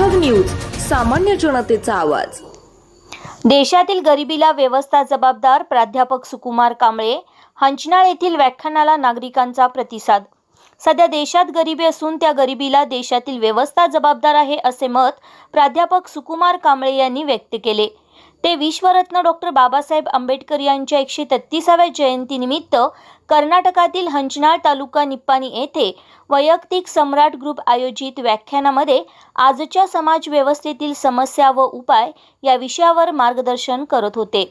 सामान्य जनतेचा आवाज. देशातील गरिबीला व्यवस्था जबाबदार प्राध्यापक सुकुमार कांबळे हंचनाळ येथील व्याख्यानाला नागरिकांचा प्रतिसाद. सध्या देशात गरिबी असून त्या गरिबीला देशातील व्यवस्था जबाबदार आहे असे मत प्राध्यापक सुकुमार कांबळे यांनी व्यक्त केले. ते विश्वरत्न डॉक्टर बाबासाहेब आंबेडकर यांच्या एकशे तेहतीसाव्या जयंतीनिमित्त कर्नाटकातील हंचनाळ तालुका निप्पाणी येथे वैयक्तिक सम्राट ग्रुप आयोजित व्याख्यानामध्ये आजच्या समाज व्यवस्थेतील समस्या व उपाय या विषयावर मार्गदर्शन करत होते.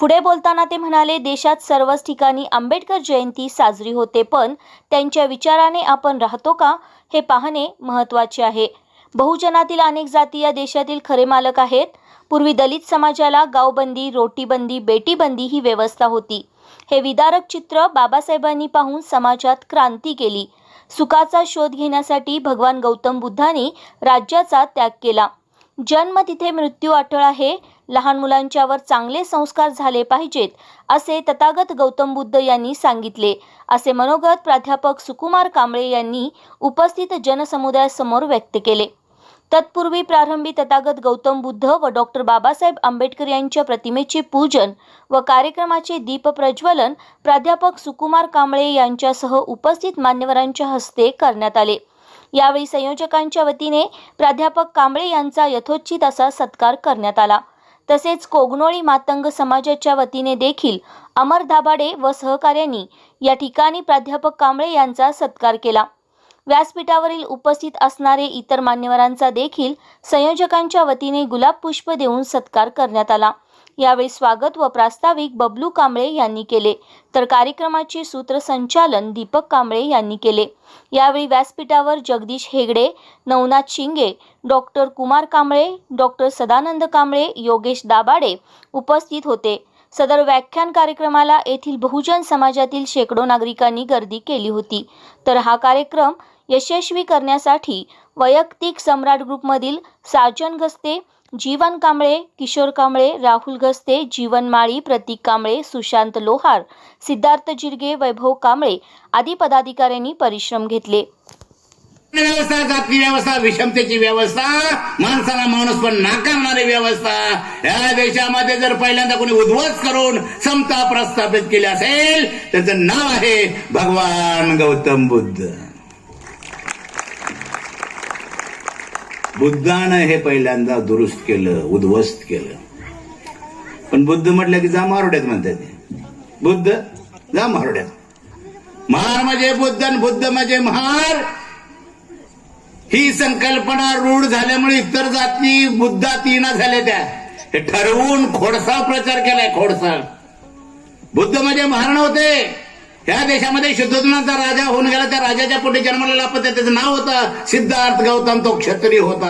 पुढे बोलताना ते म्हणाले देशात सर्वच ठिकाणी आंबेडकर जयंती साजरी होते पण त्यांच्या विचाराने आपण राहतो का? हे पाहणे महत्त्वाचे आहे. बहुजनातील अनेक जाती या देशातील खरे मालक आहेत. पूर्वी दलित समाजाला गावबंदी रोटीबंदी बेटीबंदी ही व्यवस्था होती. हे विदारक चित्र बाबासाहेबांनी पाहून समाजात क्रांती केली. सुखाचा शोध घेण्यासाठी भगवान गौतम बुद्धांनी राज्याचा त्याग केला. जन्म तिथे मृत्यू अटळ आहे. लहान मुलांच्यावर चांगले संस्कार झाले पाहिजेत असे तथागत गौतम बुद्ध यांनी सांगितले. असे मनोगत प्राध्यापक सुकुमार कांबळे यांनी उपस्थित जनसमुदायासमोर व्यक्त केले. तत्पूर्वी प्रारंभी तथागत गौतम बुद्ध व डॉक्टर बाबासाहेब आंबेडकर यांच्या प्रतिमेचे पूजन व कार्यक्रमाचे दीप प्रज्वलन प्राध्यापक सुकुमार कांबळे यांच्यासह उपस्थित मान्यवरांच्या हस्ते करण्यात आले. यावेळी संयोजकांच्या वतीने प्राध्यापक कांबळे यांचा यथोचित असा सत्कार करण्यात आला. तसेच कोगनोळी मातंग समाजाच्या वतीने देखील अमर दाभाडे व सहकार्यांनी या ठिकाणी प्राध्यापक कांबळे यांचा सत्कार केला. व्यासपीठावरील उपस्थित असणारे इतर मान्यवरांचा देखील संयोजकांच्या वतीने गुलाब पुष्प देऊन सत्कार करण्यात आला. यावेळी स्वागत व प्रास्ताविक बबलू कांबळे यांनी केले. तर कार्यक्रमाचे सूत्रसंचालन दीपक कांबळे यांनी केले. यावेळी व्यासपीठावर जगदीश हेगडे नवनाथ शिंगे डॉक्टर कुमार कांबळे डॉक्टर सदानंद कांबळे योगेश दाबाडे उपस्थित होते. सदर व्याख्यान कार्यक्रमाला येथील बहुजन समाजातील शेकडो नागरिकांनी गर्दी केली होती. तर हा कार्यक्रम यशस्वी करण्यासाठी वैयक्तिक सम्राट ग्रुपमधील साजन गस्ते जीवन कांबळे किशोर कांबळे राहुल गस्ते जीवन माळी प्रतीक कांबळे सुशांत लोहार सिद्धार्थ जिरगे वैभव कांबळे आदी पदाधिकाऱ्यांनी परिश्रम घेतले. व्यवस्था जाती व्यवस्था विषमतेची व्यवस्था माणसाला माणूस पण नाकारणारी व्यवस्था. या देशामध्ये जर पहिल्यांदा कोणी उद्ध्वस्त करून समता प्रस्थापित केली असेल त्याचं नाव आहे भगवान गौतम बुद्ध. बुद्धानं हे पहिल्यांदा दुरुस्त केलं उद्ध्वस्त केलं. पण बुद्ध म्हटलं की जा मारोड्यात म्हणतात ते. बुद्ध जा मारोड्यात. महार म्हणजे बुद्ध आणि बुद्ध म्हणजे महार. ही संकल्पना रूढ झाल्यामुळे इतर जाती बुद्धातीना झाल्या त्या. हे ठरवून खोडसा प्रचार केलाय खोडसा बुद्ध म्हणजे महाराण होते ह्या देशामध्ये शुद्धोधनाचा राजा होऊन गेला त्या राजाच्या पोटी जन्मलेला पण त्याचं नाव होतं सिद्धार्थ गौतम तो क्षत्रिय होता.